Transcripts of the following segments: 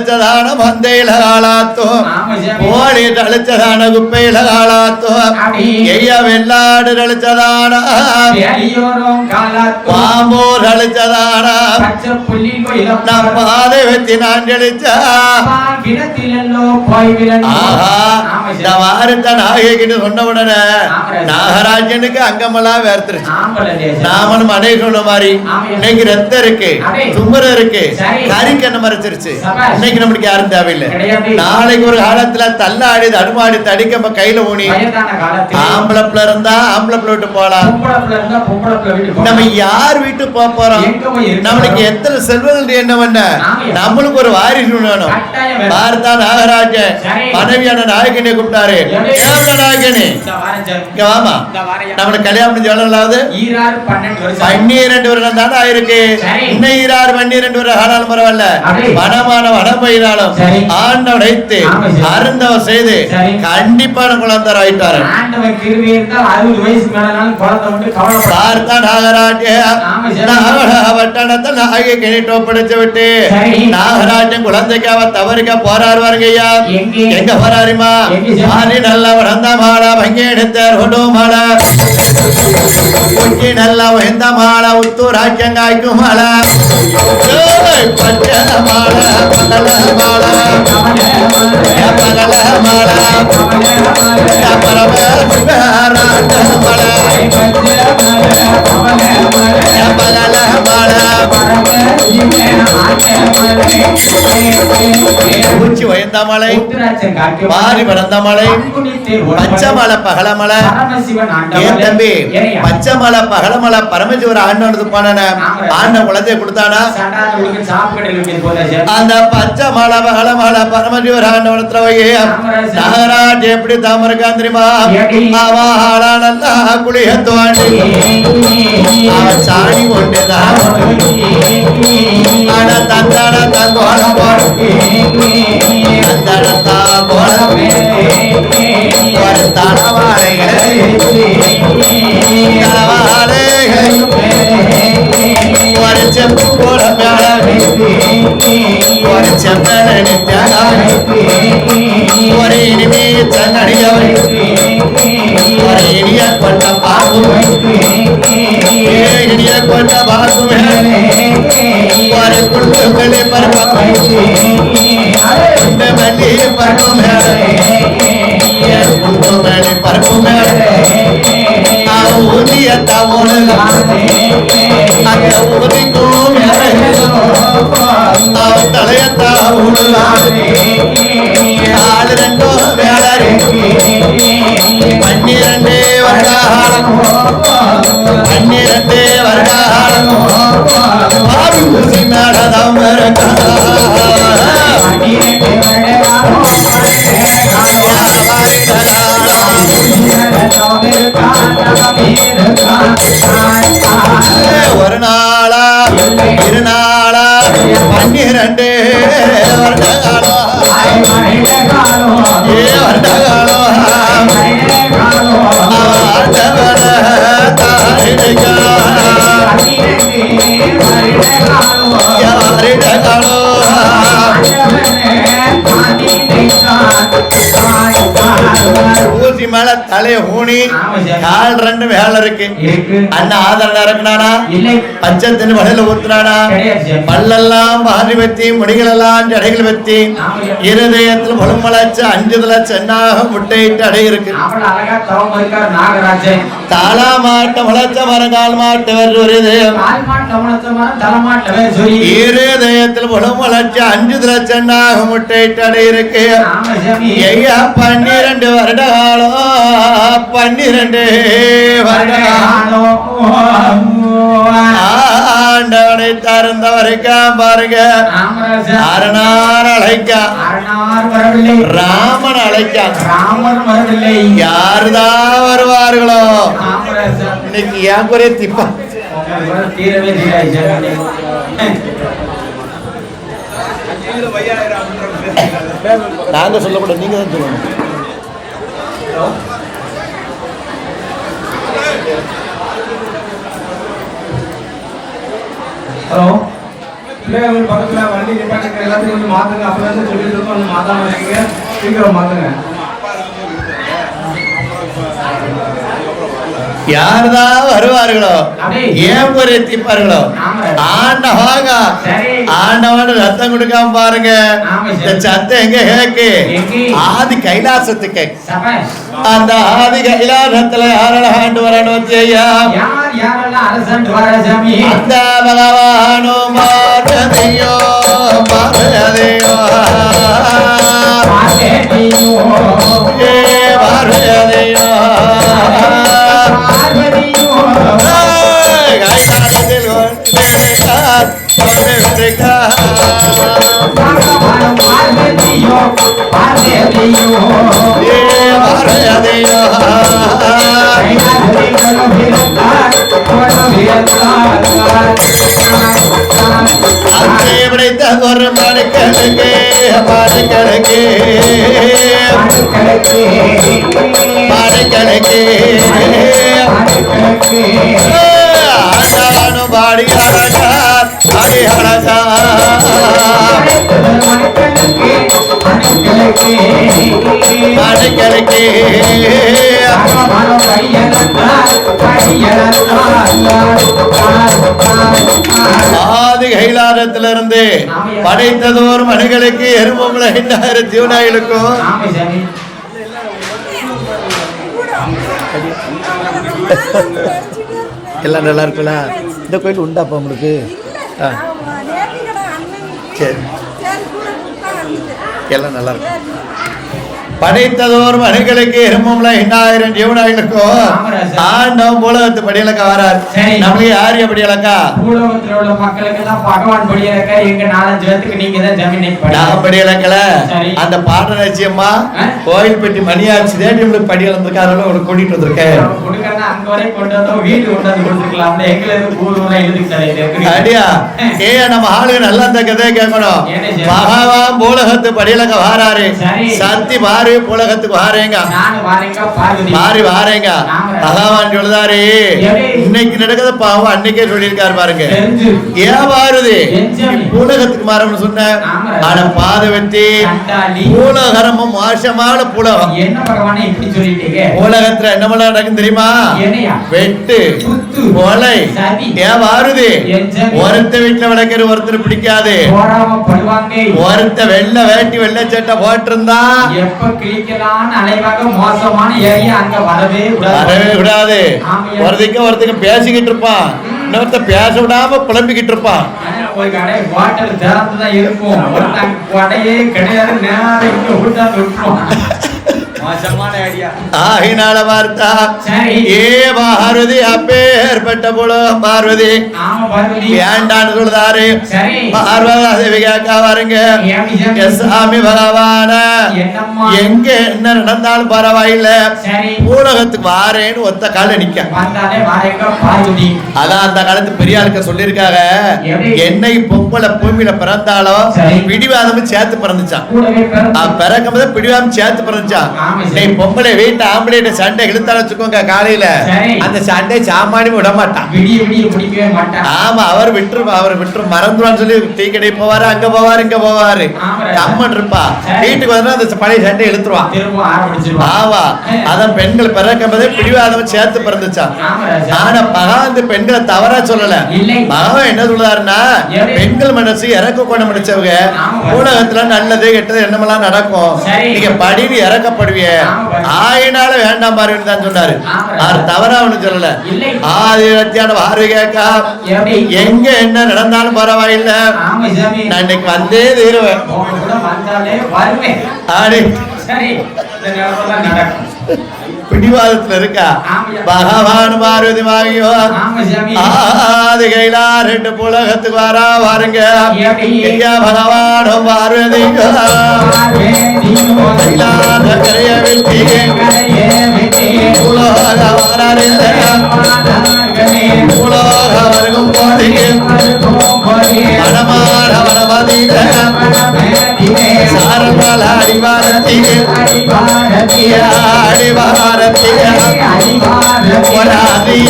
மாடோ நடிச்சதான மந்தையில காலாத்தும் பாதை வச்சு நான் நடிச்சா ஆஹா இந்த வாரத்தை நாயகின்னு சொன்ன உடனே நாகராஜனுக்கு அங்கமெல்லாம் வேர்த்துருச்சு. நாமனும் அணை சொன்ன மாதிரி இன்னைக்கு ரத்தம் இருக்கு தும்பரம் இருக்கு கறிக்கண்ண மறைச்சிருச்சு? இன்னைக்கு நம்மளுக்கு யாரும் தேவையில்லை. நாளைக்கு ஒரு காலத்துல தள்ளாடி தடுமாடி தடிக்க கையில ஊனி. ஆம்பளை பிள்ளை இருந்தா ஆம்பளை பிள்ளை விட்டு போலாம் நம்ம யார் வீட்டு போக போறோம் நம்மளுக்கு எத்தனை செல்வங்கள் என்ன? பண்ண நம்மளுக்கு ஒரு வாரிசு வேணும். பார்த்தா நாகராஜன். மனைவியான நாயகனை கூப்பிட்டாரு. நாயகனே. வாமா. நம்மளுக்கு கல்யாணம் சொல்லலாவது பன்னிரண்டு வருடம் தானே ஆயிருக்கு. இன்னும் ஈராறு பன்னிரண்டு வருடம் ஆனாலும் பரவாயில்ல. அப்படி. வனமான வனம் பயிராலும் சரி. ஆண்ட உடைத்து ஆமா, சரி. அருந்தவ செய்து. கண்டிப்பான குழந்தை ஆயிட்டாரு ஆண்டவன் கிருபை இருந்தால் அறுபது வயசு மேலனாலும் குழந்தை வந்து கவலைப்படாத பார்த்தா நாகராஜ ஆமா, சரி. பட்டணத்தில் நாயகி கிணிட்டு ஒப்படைச்சு விட்டு. நாகராஜன் குழந்தைக்காக தவறுக்க போறாரு வருங்கய்யா எங்கே? எங்க போறாருமா? மாறி நல்ல வளர்ந்த மாடா பங்கி எடுத்தார் கொண்டு மாடா உச்சி நல்ல உயர்ந்த மாடா உத்தூராக்கியங்காய்க்கும் மாடா ஏய், பச்சை மாடா உச்சி உயர்ந்த மலை மாறி வளர்ந்த மலை பச்சை பகல மலை. ஏன் தம்பி? பச்சமலை பகல மலை பரமசிவர ஆண்டவனது போன ஆண்ட குழந்தைய கொடுத்தானா? அந்த பச்சை மலை பகல மலை பரமசிவர ஆண்டவனத்துல வையே நாகராஜ் எப்படி தாமரக்கான் தெரியுமா? அவன் ஆளா நல்லா குளிய தோண்டி அவன் சாணி கொண்டுதான் ஒரு செப்பு போட மேல ஒரு செப்பன நித்யாகாரி ஒரு இனிமே சங்கடியவர் ஒரு இனிய கொண்ட பாகும் இனிய கொண்ட பாகும் ஒரு குடும்பங்களே பருவம் இந்த மல்லி பருவம் குடும்பங்களே பருவம் பன்னிரண்டு. வருடகாலம் ஏ வருடகாலம் யாரிடகாலம் ஊசி மேல தலைய ஊனி. கால் ரெண்டு வேலை இருக்கு. அண்ணன் ஆதரவு இறக்குனானா பச்சை தண்ணி வடையில ஊத்துனானா. பல்லெல்லாம் பாதி முடிகளெல்லாம் ஜடைகள் வெத்தி ஆமா சாமி. இருதயத்தில் முழுமலச்சு அஞ்சுதல சென்னாக முட்டையிட்டு அடை இருக்கு. தாளா மாட்ட முளைச்ச வருது கால் மாட்டு மரம் சொல்லி இருதயத்தில் முழுமலச்சு அஞ்சுதல சென்னாக முட்டையிட்டு அடை இருக்கு. ஐயா பன்னிரண்டு வருட காலம் பன்னிரண்டு வருட ஆண்டவனை தருந்த வரைக்கும் பாருங்க. அரணார் அழைக்க. ராமன் அழைக்க. ராமன் வரவில்லை யாருதான் வருவார்களோ? இன்னைக்கு ஏன் குறைய திப்பா? நாங்க சொல்லக்கூடாது நீங்க தான் சொல்லணும். ஹலோ பிள்ளைகள் பக்கத்தில் வண்டி நிப்பாட்டுங்க எல்லாத்தையும் கொஞ்சம் மாற்றுங்க அப்பதான் சொல்லிட்டு இருக்கோம். கொஞ்சம் மாத்தாம இருக்கீங்க சீக்கிரம் மாற்றுங்க யாருதான் வருவார்களோ. ஏன் குறைய திப்பார்களோ ஆமா. ஆண்டவாங்க. ஆண்டவன் ரத்தம் கொடுக்காம பாருங்க. இந்த சத்தம் எங்க கேக்கு? ஆதி கைலாசத்துக்கு. அந்த ஆதி கைலாசத்துல யாரெல்லாம் ஆண்டு வரணும் ஐயா அந்த பகவானோ மாறதையோ பார்வதியோ ஏ மாறதையோ பார்வதியோ கைலாசத்தில் ஒன்றிருக்கார், ஒன்றிருக்கார். பகவான் பார்வதியோ பாடி பாடி ஆதி கைலாரத்திலிருந்து படைத்ததோர் மணிகளுக்கு எருமமுல எண்ணாயிரம் ஜீவனாயிலுக்கும் எல்லாம் நல்லா இருக்குல்ல? இந்த கோயில் உண்டாப்பா உங்களுக்கு? ஆ. சரி. எல்லாம் நல்லா இருக்கும் படைத்ததோர் மணிகளுக்கு எருமமுல எண்ணாயிரம் ஜீவனாயிலுக்கும் ஆண்டவன் உலகத்து படியலக்கா வரார். நம்மளுக்கு யார் எப்படி இலக்கா பூலோகத்தில் உள்ள மக்களுக்கு எல்லாம் பகவான் படியிருக்க எங்க நாலஞ்சு பேத்துக்கு நீங்க தான் ஜமீன் நாகப்படி இலக்கல சரி. அந்த பாட நிச்சயமா ஆ? கோயில் பெட்டி மணியாச்சு தேடி உங்களுக்கு படி இழந்திருக்காரு உனக்கு கூட்டிட்டு வந்திருக்கேன். கொடுக்கறதா அங்க வரை கொண்டு வந்தோம் வீட்டுக்கு கொண்டு வந்து கொடுத்துருக்கலாம். எங்களை எதுக்கு ஊர் ஊரா எழுதிக்கிட்டாரு அடியா ஏ நம்ம ஆளுங்க நல்லா இந்த கதையை கேட்கணும்? மகாவான் பூலகத்து படியிலக்க வாராரு. பாரு பூலகத்துக்கு வாரேங்க. மாறி வாரேங்க. பகவான் சொல்லுதாரு. இன்னைக்கு நடக்குது பாவம் அன்னைக்கே சொல்லியிருக்காரு பாருங்க. ஏன் மாறுது. பூலகத்துக்கு மாறணும்னு சொன்னேன் ஆமா. ஆனா பாத வெட்டி பூலகரமும் மோசமான பூலகம். என்ன பகவானே இப்படி சொல்லிட்டீங்க? உலகத்துல என்ன பண்ண நடக்கும் தெரியுமா? வெட்டு கொலை ஏன் சாமி. ஒருத்த வீட்டுல விளக்கிற ஒருத்தர் பிடிக்காது. ஒருத்த வெள்ளை வேட்டி வெள்ளை சட்டை போட்டிருந்தா எப்ப கிழிக்கலாம்னு அலைவாக மோசமான ஏரியா அங்க வரவே விடாது. ஒருத்தைக்கும் ஒருத்தைக்கும் பேசிக்கிட்டு இருப்பான் இன்னொருத்த பேச விடாம புலம்பிக்கிட்டு இருப்பான் போய் கடை வாட்டர் திறந்து தான் இருக்கும். ஒருத்தங்க கடையே கிடையாது நேரம் இங்க விட்டாந்து விட்டுருவான் மோசமான ஐடியா ஆகினால வார்த்தா ஏ பார்வதி அப்பேற்பட்ட புலம் பார்வதி. ஏண்டான்னு சொல்லுதாரு. பார்வதா தேவி கேட்க வாருங்க ஏமி சாமி. பகவான. எங்க என்ன நடந்தாலும் பரவாயில்ல. சரி. பூலகத்துக்கு வாரேன்னு ஒத்த கால நிக்க. அதான் அந்த காலத்து பெரிய ஆளுக்க சொல்லியிருக்காங்க? என்னை பொம்பளை பூமியில பிறந்தாலும். பிடிவாதமும் சேர்த்து பிறந்துச்சான் பிறக்கும் போது பிடிவாதம் சேர்த்து பிறந்துச்சான். நீ பொம்பளை வீட்டு ஆம்பளை சண்டை இழுத்தால வச்சுக்கோங்க காலையில. அந்த சண்டை சாமானி விட மாட்டான் ஆமா அவர் விட்டுரு அவர் விட்டுரு மறந்துருவான்னு சொல்லி டீ கடை போவாரு அங்க போவாரு இங்க போவாரு. அம்மன் இருப்பா. வீட்டுக்கு வந்தா அந்த பழைய சண்டை இழுத்துருவான் ஆமா அதான் பெண்கள் பிறக்கும் போதே பிடிவாதம் சேர்த்து பிறந்துச்சான். ஆனா பகவான் பெண்களை தவறா சொல்லல இல்லை. பகவான் என்ன சொல்றாருன்னா? பெண்கள் மனசு இறக்க கொண்டு முடிச்சவங்க. உலகத்துல நல்லது கெட்டது என்னமெல்லாம் நடக்கும். நீங்க படின்னு இறக்கப்படுவிய. ஆயினால வேண்டாம் பாருன்னு தான் சொன்னாரு. அவர் தவறா ஒண்ணு சொல்லல இல்லை. ஆதி ரத்தியான பார்வை கேட்கா? எங்க என்ன நடந்தாலும் பரவாயில்ல நான் இன்னைக்கு வந்தே தீருவேன் ஆடி சரி நடக்கும் பிடிவாதத்துல இருக்கா. பகவான் பார்வதி வாங்கியோ ஆதி கைலா ரெண்டு புலகத்துக்கு வரா வாருங்க? ஐயா பகவானும் பார்வதி கைலாத கரைய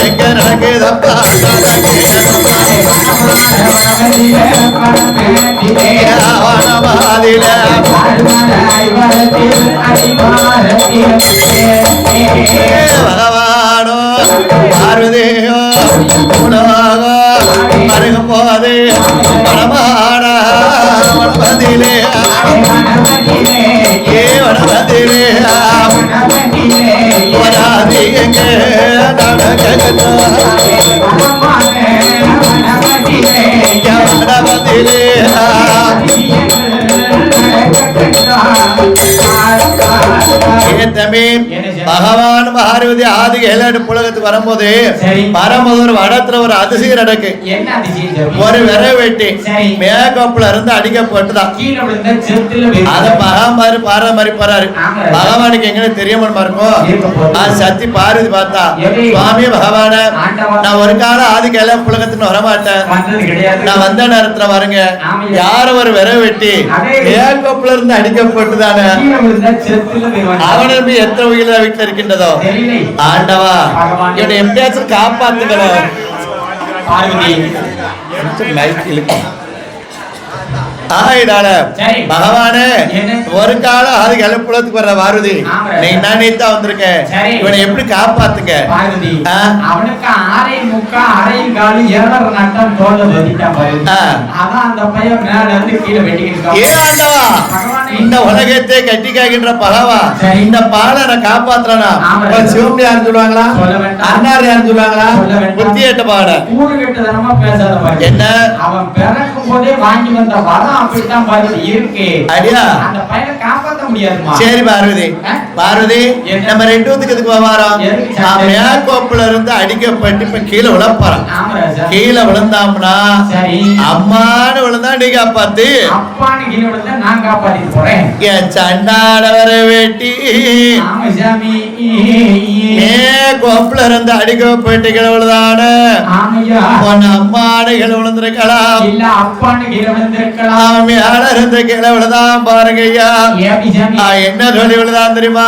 எங்க நடக்குதப்பா வனமாதில பகவானோ பார்வதியோ உலோகோ வருகும் போது மனமான ஏ வனமதிலே ஒராதி வனமதிலே தம்பி பகவான் பார்வதி ஆதி ஏழு புலகத்துக்கு வரும்போது. வரும்போது வடத்துல ஒரு அதிசயம் நடக்கு? ஒரு விர வெட்டி சரி. மேக்கப்ல இருந்து அடிக்கப்பட்டுதான் அத பகவான் பாரு மாதிரி போறாரு. பகவானுக்கு எங்க தெரியாம இருக்கும். அது சத்தி பார்வதி பார்த்தா? சுவாமி பகவான. நான் ஒரு காலம் ஆதி கையில புலகத்துக்கு வரமாட்டேன் நான் வந்த நேரத்துல வருங்க. யார ஒரு விர வெட்டி. மேக்கப்ல இருந்து அடிக்கப்பட்டுதானே கீழே விழுந்த செத்துல விழுந்த அவனை நம்பி எத்தனை உயிர் வீட்டுல இருக்கின்றதோ ஆண்டவா. இவனை எப்படியாச்சும் காப்பாத்துக்கணும். பகவானே? ஒரு காலம் ஆதி கலப்புலத்துக்கு வர்ற வாருதி ஆமா. நீ நான் நீத்தா வந்திருக்கேன் சரி. இவனை எப்படி காப்பாத்துங்க. அவனுக்கு முக்கா அரை காலு ஏழரை நட்டம் தோல்ல வெட்டிட்டான் பார்வதி ஆ. அதான் அந்த பையன் மேல இருந்து கீழே வெட்டிக்கிட்டு இந்த உலகத்தை கட்டிக்காகின்ற பகவா. சரி. இந்த பாலனை காப்பாத்துறானா ஆமா. சிவம் யாருன்னு சொல்லுவாங்களா? யாருன்னு சொல்லுவாங்களா. புத்தி எட்ட பாட. என்ன? அவன் பிறக்கும் போதே வாங்கி வந்த வரம் அப்படித்தான் இருக்கு. அடியா. அந்த பையனை காப்பாத்த முடியாதுமா? சரி பார்வதி. என்ன? நம்ம ரெண்டு ஊத்துக்கு எதுக்கு? அவன் மேற்கோப்புல இருந்து அடிக்கப்பட்டு இப்ப கீழே ராஜா கீழே விழுந்தாம்னா சரி. அம்மான்னு விழுந்தா நீ காப்பாத்து. என் சண்டாடவரை வெட்டி கோப்புல இருந்து அடிக்கப்பட்டு கீழே விழுதான உன் அம்மானு கீழே விழுந்திருக்கலாம். அவன் மேல இருந்து கீழே விழுதான் பாருங்க ஐயா என்ன சொல்லி விழுதான் தெரியுமா?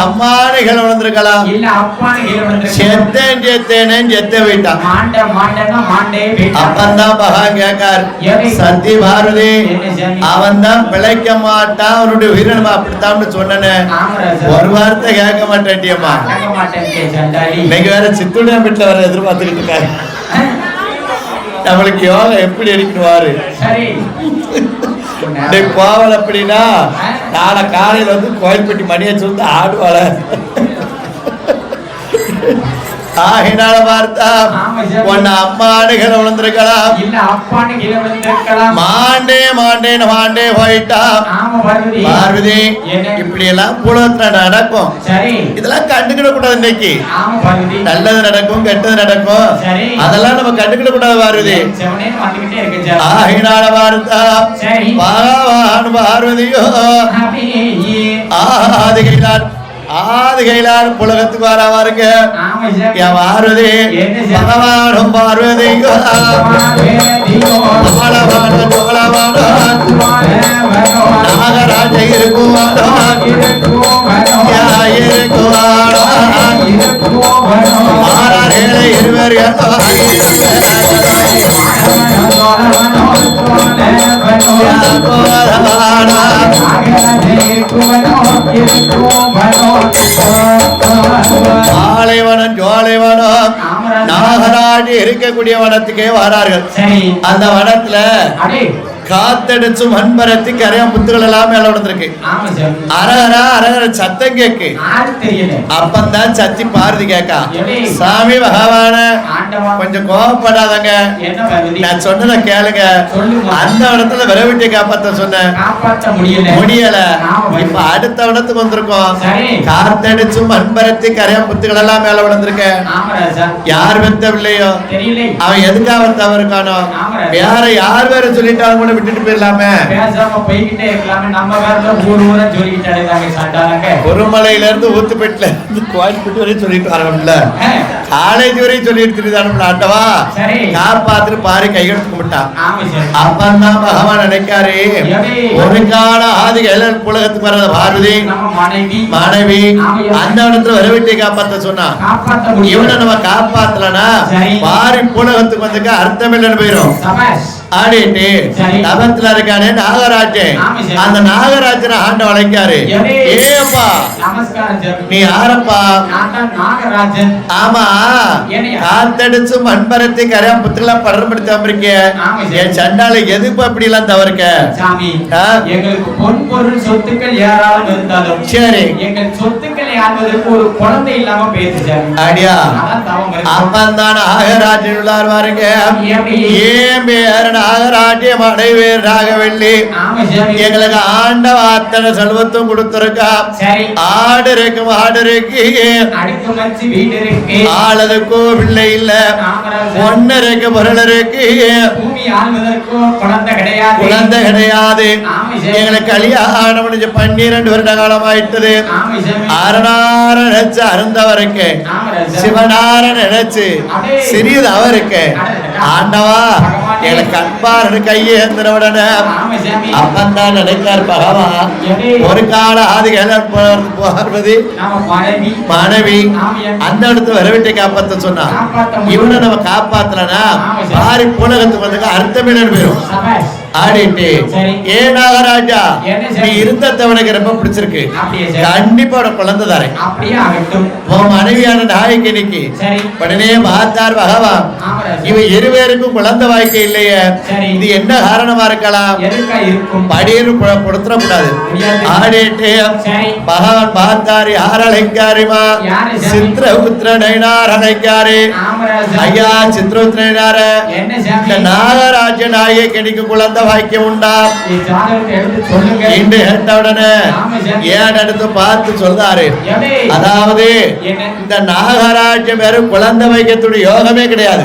அப்பான்னு கீழே விழுந்திருக்கலாம் செத்தேன் செத்தேனேன்னு செத்த போயிட்டான். அப்பந்தான் மகான் கேட்கார் சத்தி பாரதி அவன் தான் பிழைக்க மாட்டான் அவனுடைய உயிரை நம்ம அப்படித்தான் சொன்னனே. ஒரு வார்த்தை கேட்க மாட்டேன்டியம்மா. இன்னைக்கு வேற சித்துடைய வீட்டுல எதிர்பார்த்துக்கிட்டு இருக்காரு. நம்மளுக்கு யோகா எப்படி அடிக்கணுவாரு? சரி டேய் கோவல் அப்படின்னா நாளை காலையில் வந்து கோயில்பட்டி மணியை வந்து ஆடுவாள. ஆகினால பார்த்தா. உன்னை விழுந்திருக்கலாம். அப்பான்னு கீழே விழுந்திருக்கலாம். மாண்டே மாண்டேன்னு மாண்டே போயிட்டா பார்வதி? இப்படி எல்லாம் புலத்துல நடக்கும். இதெல்லாம் கண்டுக்கிட கூடாது இன்னைக்கு நல்லது நடக்கும் கெட்டது நடக்கும். அதெல்லாம் நம்ம கண்டுக்கிட கூடாது பார்வதி ஆகினால பார்த்தா பார்வதியோ. அப்படியே. ஆதிகைலார் ஆதிகைலார் புலகத்துக்கு வர என் பார்வதி? பகவானும் சோழவான நாகராஜ இருக்குவானோ? யா இருக்குவானோ? ஆறாரேழை இருவர் பாலைவனம் ஜோலைவனம் நாகராஜ் இருக்கக்கூடிய வனத்துக்கே வரார்கள். அந்த வனத்துல காத்தடிச்சு மண்பரத்தி கரையான் புத்துகள் எல்லாம் மேல விழுந்திருக்கு. ஆமா சார். அரகரா அரகர சத்தம் கேக்கு. அப்பந்தான் சத்தி பாரதி கேக்கா? சாமி பகவான கொஞ்சம் பகுதி? நான் சொன்னதை கேளுங்க. அந்த இடத்துல விரவிட்டி காப்பாத்த சொன்னேன். முடியல. இப்ப அடுத்த இடத்துக்கு வந்திருக்கோம். காத்தடிச்சு மண்பரத்தி கரையான் புத்துகள் எல்லாம் மேல விழுந்திருக்க. யார் தெரியல அவன் எதுக்காக தவறுக்கானோ. வேற யார் வேற சொல்லிட்டாலும் கூட விட்டுட்டு போயிடலாமே. பேசாம போய்கிட்டே இருக்கலாமே. நம்ம வேற ஊர் ஊரா சொல்லிக்கிட்டு அடைந்தாங்க சாண்டாங்க குருமலையில இருந்து ஊத்துப்பேட்டில இருந்து கோயில்பட்டு வரையும் சொல்லிட்டு வரணும்ல காலேஜ் வரையும் சொல்லிட்டு தெரியுதானும்ல ஆண்டவா. சரி. காப்பாத்துட்டு பாரு கையெழுத்து கும்பிட்டான் அப்பந்தான் பகவான் நினைக்காரு? ஒரு கால ஆதி வர்றது பார்வதி. நம்ம மனைவி. அந்த இடத்துல வரவிட்டி காப்பாத்த காப்பாற்ற இவனை நம்ம காப்பாத்தலனா சரி. பாரி புலகத்துக்கு வந்துக்க அர்த்தம் இல்லைன்னு போயிரும். சபாஷ். ஆடிட்டு சரி. தவத்துல இருக்கானே நாகராஜன். அந்த நாகராஜனை ஆண்ட வளைக்காரு? ஏப்பா நீ யாரப்பா நாகராஜன் ஆமா? காத்தடிச்சு மண்பரத்தை கரையான் புத்துலாம் படர்படுத்தி வந்திருக்க ஆமா சார். என் சண்டால எதுக்கு அப்படி எல்லாம் ஆ? எங்களுக்கு பொன் பொருள் சொத்துக்கள் ஏராளம் இருந்தாலும் சரி எங்கள் சொத்துக்களை ஆள்வதற்கு ஒரு குழந்தை இல்லாம போயிடுச்சு சாமி அடியா இருக்கு. அப்பந்தான் நாகராஜன் உள்ளார் பாருங்க? ஏன் பேர் நாகராஜ்யம் அடைவேர் நாகவெள்ளி. ஆமா சாமி. எங்களுக்கு ஆண்ட அத்தனை செல்வத்தும் கொடுத்திருக்கா. ஆடு இருக்கு மாடு இருக்கு ஆளதுக்கோ பிள்ளை இல்ல. பொண்ணு இருக்கு பொருள் இருக்கு. குழந்தை கிடையாது. எங்களுக்கு கல்யாணம் முடிஞ்சு பன்னிரண்டு வருட காலம் ஆயிட்டது. அரணார நினைச்சு அருந்தவருக்கு. சிவனார நினைச்சு. சிறியது அவருக்கு. ஆண்டவா எங்களுக்கு அன்பாரனு கையை ஏந்திர உடனே ஆமா சாமி. அப்பந்தான் நினைக்கார் பகவான்? ஒரு கால ஆதிகள் பார்வதி மனைவி அந்த இடத்துல வரவிட்டு காப்பாத்த முடியும். இவனை நம்ம காப்பாத்தலனா ஆமா சார். பாரி புலகத்துக்கு வந்து அர்த்தமே போயிரும். சபாஷ். ஆடிட்டு. ஏ நாகராஜா? நீ இருந்தத உனக்கு ரொம்ப பிடிச்சிருக்கு. கண்டிப்பா உனக்கு குழந்தை தரேன். உன் மனைவியான சரி. உடனே பார்த்தார் பகவான் இவ இருவேருக்கும் குழந்தை வாய்க்க இல்லையே. இது என்ன காரணமா இருக்கலாம்? படின்னு கொடுத்துட கூடாது. ஆடிட்டு பகவான் பார்த்தாரு யார் அழைக்காருமா? சித்திரபுத்திர நயினார் அழைக்காரு ஐயா சித்திரபுத்திர நயினார நாகராஜ நாயகனிக்கு குழந்தை வாக்கியம் உண்டா என்று கேட்ட உடனே. ஏன் எடுத்து பார்த்து சொல்றாரு? அதாவது இந்த நாகராஜ்யம் வெறும் குழந்தை வைக்கத்துடைய யோகமே கிடையாது.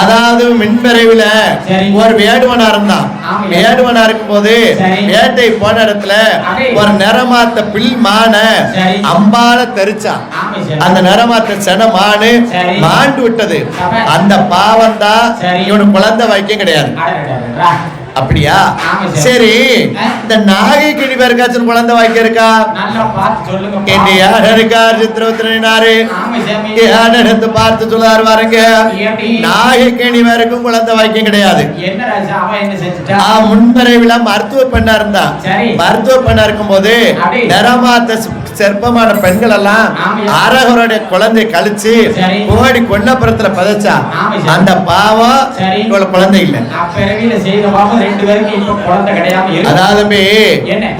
அதாவது மின்பிறவில. ஒரு வேடுவனா இருந்தான். வேடுவனா இருக்கும்போது சரி. வேட்டை போன இடத்துல. ஒரு நிறமாத்த பில் மான. அம்பால தெரிச்சான் அந்த நிறமாத்த சென மானு. மாண்டு விட்டது? அந்த பாவம் தான். இவனுக்கு குழந்தை வைக்கம் கிடையாது. அப்படியா? சார். இந்த நாகைக்கு இனி பேருக்காச்சும் குழந்தை வாய்க்க இருக்கா? என்று யார் இருக்கார் சித்திரவத்தினாரு ஆமா சாமி. யார் எடுத்து பார்த்து சொல்லாரு பாருங்க. நாகைக்கு இனி வரைக்கும் குழந்தை வாய்க்கம் கிடையாது. முன்பிறவில மருத்துவ பெண்ணா இருந்தா. மருத்துவ பெண்ணா இருக்கும்போது அப்படி. நிறமாத்த சிற்பமான பெண்கள் எல்லாம். அரகருடைய குழந்தை கழிச்சு. கோடி கொன்னப்புறத்துல பதைச்சா. அந்த பாவம் குழந்தை இல்ல. அதாவது?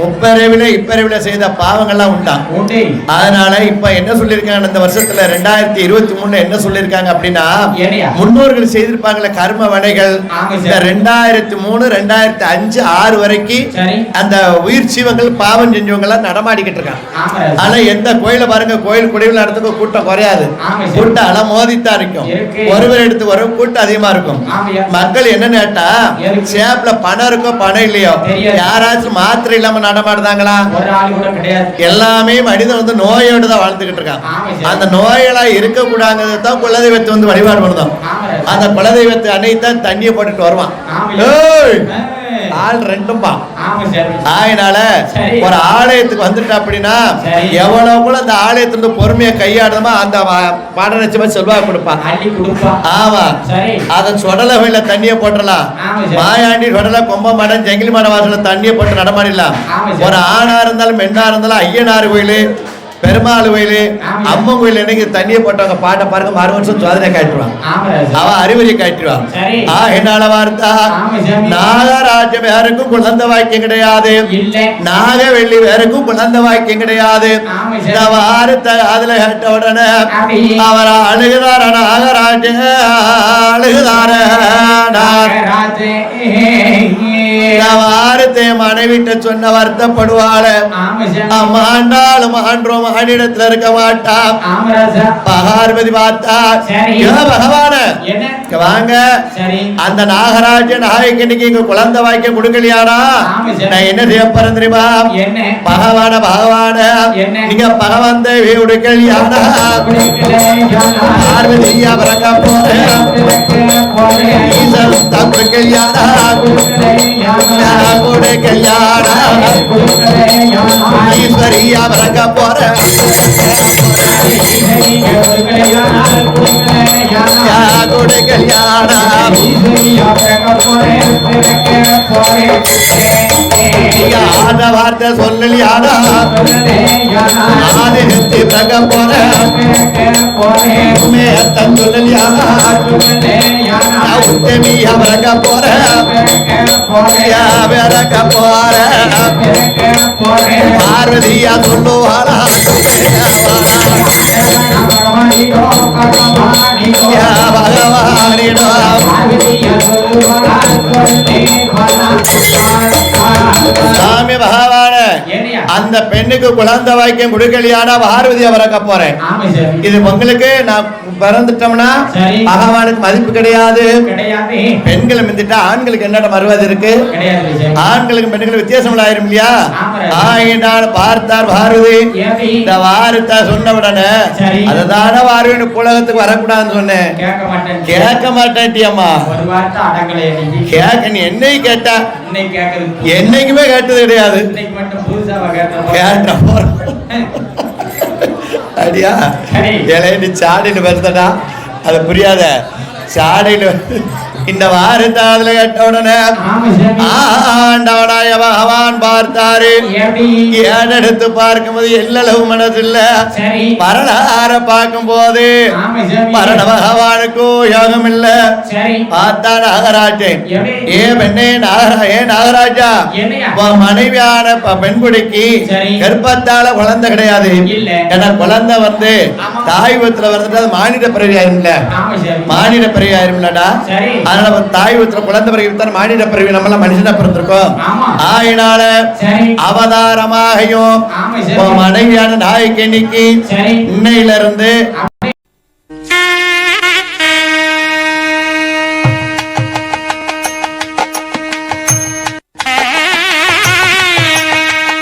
முப்பறிவில இப்பறிவில செய்த பாவங்கள்லாம் உண்டாம் உண்டு அதனால இப்ப என்ன சொல்லிருக்காங்க இந்த வருஷத்துல ரெண்டாயிரத்தி இருபத்தி மூணுல என்ன சொல்லிருக்காங்க அப்படின்னா? முன்னோர்கள் செய்திருப்பாங்களே கர்ம வினைகள் ஆமா இந்த. ரெண்டாயிரத்தி மூணு ரெண்டாயிரத்தி அஞ்சு ஆறு வரைக்கும் அந்த உயிர் ஜீவங்கள் பாவம் செஞ்சவங்க எல்லாம் நடமாடிக்கிட்டு இருக்காங்க. ஆனா எந்த கோயில பாருங்க கோயில் குடிவில் நடத்துக்கு கூட்டம் குறையாது. கூட்டம் அல மோதித்தான் இருக்கும் இருக்கு. ஒருவர் எடுத்து வரும் கூட்டம் அதிகமா இருக்கும். மக்கள் என்ன நேட்டா இருக்கு. பணம் இருக்கோ பணம் இல்லையோ. யாராச்சும் மாத்திரை இல்லாம நடமாடுதாங்களா எல்லாமே மனிதன் வந்து நோயோடு தான் வாழ்ந்துகிட்டு இருக்கான். அந்த நோயெல்லாம் இருக்கக்கூடாங்கிறது தான் குலதெய்வத்தை வந்து வழிபாடு பண்ணுதோம். அந்த குலதெய்வத்தை அன்னைக்கு தண்ணியை போட்டுட்டு வருவான். ஆள் ரெண்டும்பா ஆமா சார் ஆயினால. ஒரு ஆலயத்துக்கு வந்துட்டு அப்படின்னா. எவ்வளவு கூட அந்த ஆலயத்துல பொறுமையை கையாடுதமோ அந்த பாட நிச்சயமா செல்வாக்கு கொடுப்பான் ஆமா அதன் சொடல வயல தண்ணியை போட்டுடலாம். மாயாண்டி சொடல கொம்ப மடம் ஜங்கிலி மடம் வாசல தண்ணியை போட்டு நடமாடிடலாம். ஒரு ஆணா இருந்தாலும் பெண்ணா இருந்தாலும் ஐயனார் கோயில் பெருமாள் கோயில். அம்மன் கோயில் என்னைக்கு தண்ணியை போட்டவங்க பாட்டை பாருங்க மறு வருஷம் சோதனை காட்டுவான். அவ அறிவுரை காட்டுவான். ஆ என்னால வார்த்தா. நாகராஜ்யம் யாருக்கும் குழந்தை வாக்கியம் கிடையாது நாகவெள்ளி வேறுக்கும் குழந்தை வாக்கியம் கிடையாது. இந்த வார்த்தை அதுல கேட்ட உடனே. அவர் அழுகுதார நாகராஜ அழுகுதார நாக ராஜே. இந்த வார்த்தை மனைவிட்ட சொன்ன வருத்தப்படுவாள். அம்மாண்டாலும் ஆண்டோம் ஆண்டிடத்துல இருக்க மாட்டா. பார்வதி பார்த்தா. பகவான. வாங்க. அந்த நாகராஜ நாயக்கு இன்னைக்கு இங்க குழந்தை வாக்கியம் கொடுக்கலையாடா. நான் என்ன செய்ய போறேன் தெரியுமா? பகவான பகவான? நீங்க பகவான் தேவி பார்வதியா பிறக்க போறேன் ஈசன் தப்பு கல்யாணா உடுக்கல்யாணா ஈஸ்வரியா பிறக்க போறேன் உடுக்கல்யாணா நீங்க ஆன வார்த்தை சொல்லலையாடா ஆதி நிறுத்தி பிறக்க போறேன் மேத்தம் சொல்லலையாடா பிறக்க போறேன் யா பிறக்க போறேன் பார்வதியா பகவானிடம் சாமி பகவான? அந்த பெண்ணுக்கு குழந்தை வாக்கியம் கொடுக்கலையானா பார்வதியா பிறக்க போறேன். இது உங்களுக்கு நான் பிறந்துட்டோம்னா. பகவானுக்கு மதிப்பு கிடையாது. பெண்களை மிந்திட்டா ஆண்களுக்கு என்னடா மறுவாது இருக்கு? ஆண்களுக்கு பெண்களுக்கு வித்தியாசம் ஆயிரும் இல்லையா. ஆயினால் பார்த்தார் பார்வதி. இந்த வார்த்தை சொன்ன உடனே. அதுதான பார்வதி உலகத்துக்கு வரக்கூடாதுன்னு சொன்னேன். கேட்க மாட்டேன். கேட்க மாட்டேன்டி அம்மா ஒரு வார்த்தை அடங்கலை நீ கேட்க நீ என்னைக்கு கேட்டா? என்னைக்குமே கேட்டது கிடையாது. கேட்ட போறோம். அடியா. இலைய நீ சாடின்னு வருதடா அது புரியாத. சாடையில் இந்த வாரத்தை அதுல கேட்ட உடனே ஆண்டவனாய பகவான் பார்த்தாரு. ஏடெடுத்து பார்க்கும்போது எல்லளவு மனதில்ல. வரலாற பார்க்கும் போது மரண பகவானுக்கு யோகம் இல்ல பார்த்தா நாகராஜன். ஏ பெண்ணே நாகரா ஏ நாகராஜா. மனைவியான ப- பெண்குடிக்கு. கர்ப்பத்தால குழந்தை கிடையாது. இல்ல. ஏன்னா குழந்தை வந்து ஆமா. தாய் வீட்டுல வந்துட்டு மானிட பிறவி ஆயிரும்ல சாமி மானிட பிறவி ஆயிரும்லடா சரி. அதனால தாய் வீட்டுல குழந்தை பிறகு தான் மானிட பிறவி நம்மளாம் மனுஷனா பிறந்திருக்கோம். ஆயினால அவதாரமாகையும் மனைவியான நாய்க்கு இன்னைக்கு இன்னையில இருந்து